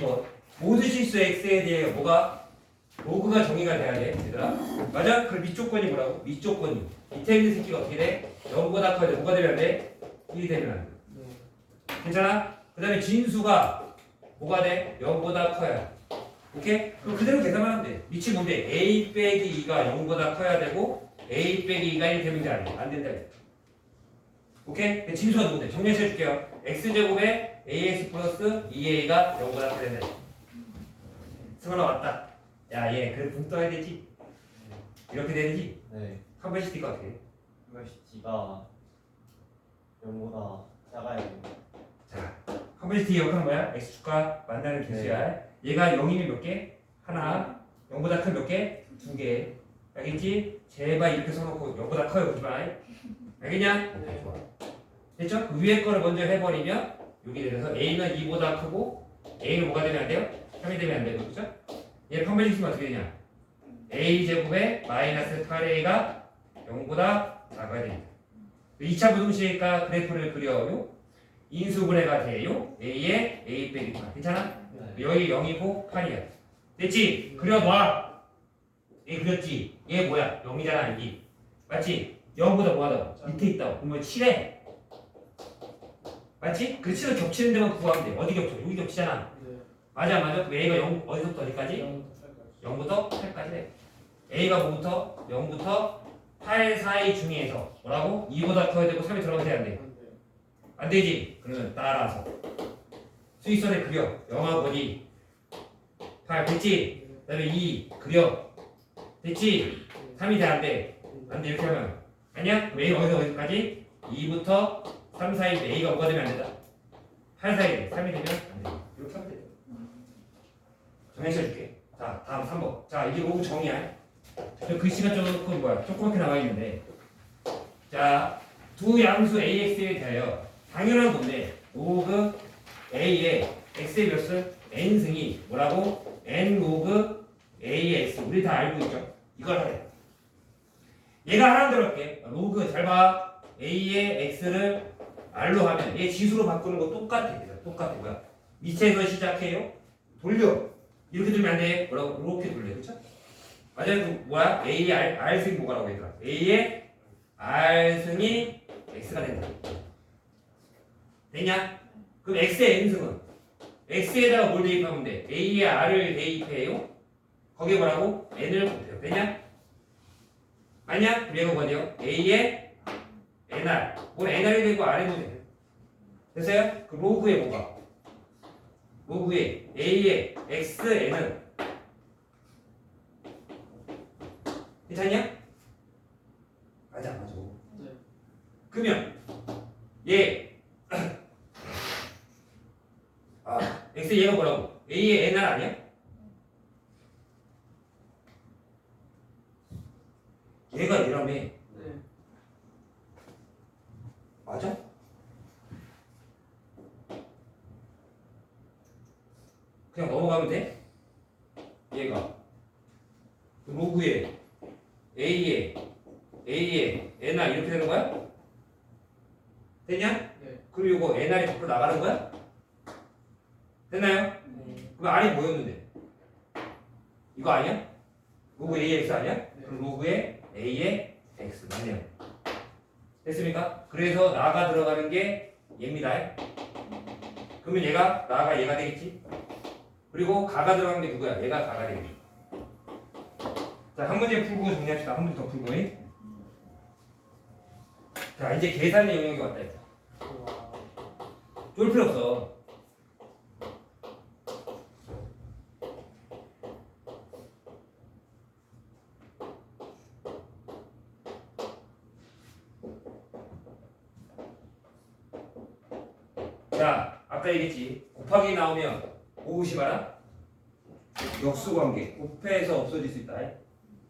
2번. 모든 실수 x에 대해 뭐가 로그가 정의가 돼야 돼, 얘들아. 맞아? 그럼 밑조건이 뭐라고? 밑조건이. 밑에 있는 새끼가 어떻게 돼? 0보다 커야 돼. 뭐가 되면 안 돼? 1이 되면 안 돼. 괜찮아? 그 다음에 진수가 뭐가 돼? 0보다 커야 돼. 오케이? 그럼 그대로 계산하면 돼. 밑이 뭔데? a 빼기 2가 0보다 커야 되고 a 빼기 2가 1 되면 돼? 안 돼? 안 된다. 오케이? 근데 진수가 누군데? 정리해서 해줄게요. x제곱에 ax 플러스 2a가 0보다 커야 된다. 승환아 왔다. 야, 얘 그래 붕 떠야 되지? 이렇게 되지? 네. 뛸까 어떻게? 해? 이것이지가 0보다 작아야 돼요. 자, 뒤에 역할은 뭐야? x축과 만나는 개수야. 얘가 0이면 몇 개? 하나. 0보다 큰 몇 개? 두 개. 알겠지? 제발 이렇게 써놓고 0보다 커요, 그만. 알겠냐? 네. 좋아. 됐죠? 그 위에 거를 먼저 해버리면 여기 대해서 a는 2보다 크고 a는 뭐가 되면 안 돼요? 3이 되면 안 되고 그죠? 얘를 쓰면 어떻게 되냐? a 제곱에 마이너스 8a가 0보다 작아야 됩니다. 2차 부등식과 그래프를 그려요. 인수분해가 돼요. a에 a 빼기 8. 괜찮아? 네. 여기 0이고 8이야. 됐지? 그려놔. 얘 그렸지? 얘 뭐야? 0이잖아, 여기. 맞지? 0보다 뭐하다? 밑에 있다고. 그러면 7에. 맞지? 그 7을 겹치는 데만 구하면 돼. 어디 겹쳐? 여기 겹치잖아. 맞아, 맞아. 그럼 A가 0, 어디서부터 어디까지? 0부터 8까지 돼. A가 뭐부터? 0부터 8 사이 중에서 뭐라고? 2보다 커야 되고 3이 들어가야 돼, 안 돼? 안 되지? 그러면 따라서 수익선에 그려 0하고 어디 8 됐지? 그 다음에 2 그려 됐지? 3이 돼안 돼? 안 돼 이렇게 하면 아니야? 그럼 A 어디서 어디까지? 2부터 3 사이 A가 뭐가 되면 안 된다? 8 사이 돼 3이 되면 안 돼. 이렇게 하면 돼 정해서 해줄게 자 다음 3번 자 이게 로그 정의야 저 글씨가 조금 뭐야 조그맣게 나와 있는데 자 두 양수 AX에 대하여 당연한 건데 로그 A의 X의 몇을 N승이 뭐라고? N 로그 AX 우리 다 알고 있죠? 이걸 하래 얘가 대로 할게 로그 잘 봐 A의 X를 R로 하면 얘 지수로 바꾸는 거 똑같아. 똑같아 뭐야 밑에서 시작해요 돌려 이렇게 돌면 안 돼 뭐라고? 이렇게 돌려 그쵸? 맞아요 그 뭐야? A의 R, R승이 뭐라고 했까 A의 R승이 X가 된다 되냐? 그럼 X의 N승은 X에다가 뭘 대입하면 돼? A의 R을 대입해요? 거기에 뭐라고? N을 곱해요. 되냐? 아니야? 얘가 뭐냐? A의 NR. 뭘 NR이 되고 R이 돼. 됐어요? 그 로그에 뭐가? 로그에 A의 XN은 괜찮냐? 맞아, 맞아. 그러면 얘 아, X 얘가 뭐라고? A의 NR 아니야? 얘가 얘라며 맞아? 그냥 넘어가면 돼? 얘가 로그에 A에 A에 NR 이렇게 되는 거야? 되냐? 네. 그리고 이거 NR이 밖으로 나가는 거야? 됐나요? 그럼 R이 뭐였는데? 이거 아니야? 로그 AX 아니야? 그럼 로그에 A에 X 맞네요. 됐습니까? 그래서 나가 들어가는 게 얘입니다. 그러면 얘가 나가 얘가 되겠지? 그리고 가가 들어가는 게 누구야? 얘가 가가 되겠지. 자, 한 문제 풀고 정리합시다. 한 문제 더 풀고. 자, 이제 계산의 영역이 왔다. 이제. 쫄 필요 없어. 자, 아까 얘기했지. 곱하기 나오면 오우시 마라. 역수 관계. 곱해서 없어질 수 있다.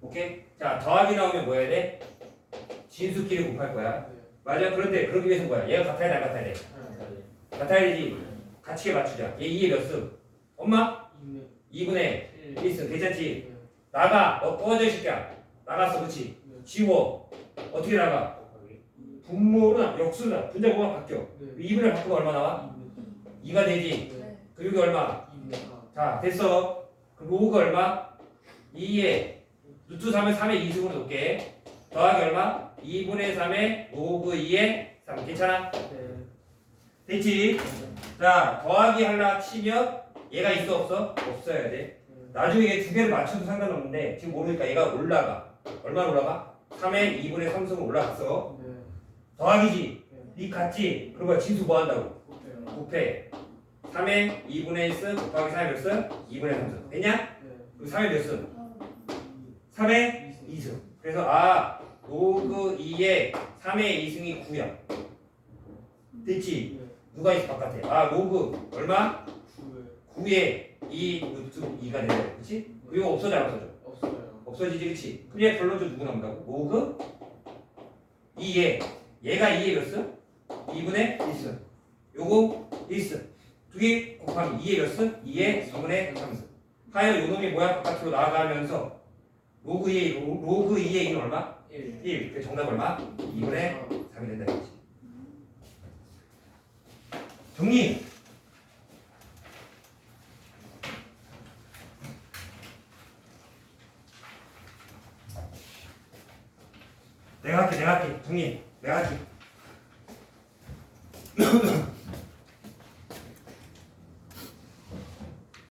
오케이? 자, 더하기 나오면 뭐 해야 돼? 진수끼리 곱할 거야. 맞아. 그런데 그러기 위해서 뭐야? 얘가 같아야 돼, 안 같아야 돼? 같아야 되지. 같이 맞추자. 얘 2의 몇 승? 엄마? 2분의 1승. 괜찮지? 나가. 어, 꺼져 이 새끼야. 나갔어. 그치? 지워. 어떻게 나가? 분모나 역수나 분자 공간 바뀌어. 2분의 바꾸면 얼마 나와? 2가 되지. 그리고 얼마? 자 됐어 그럼 로그가 얼마? 2에 루트 3을 3의 2승으로 놓게 더하기 얼마? 2분의 3의 로그 2의 3 괜찮아? 네. 됐지? 자 더하기 하려 치면 얘가 있어 없어? 없어야 돼 나중에 얘 두 개를 맞춰도 상관없는데 지금 모르니까 얘가 올라가 얼마나 올라가? 3의 2분의 3승으로 올라갔어 네. 더하기지 네. 니 같지? 그러면 진수 뭐 한다고? 곱해 3의 2분의 1승 곱하기 3의 몇 승? 2분의 3승 됐냐? 네. 그럼 3의 몇 승? 3의 2승 그래서 아 로그 2의 3의 2승이 9야 됐지? 네. 누가 있어 바깥에? 아 로그 얼마? 구에 9의 2 루트 2가 되네 그렇지? 그리고 없어져 안 없어져? 없어요. 없어지지 그렇지? 그럼 얘 결론적으로 누구 나온다고? 로그 2의 얘가 2의 몇 승? 2분의 1승 요거 1승 두개 곱하면 2의 몇 승? 2의 2분의 3승 하여 요 놈이 뭐야? 바깥으로 나아가면서 로그 2의 로- 로그 2의 2는 얼마? 1. 1. 그 정답 얼마? 2분의 3이 된다 이거지 정리 내가 할게 내가 할게 정리 내가 할게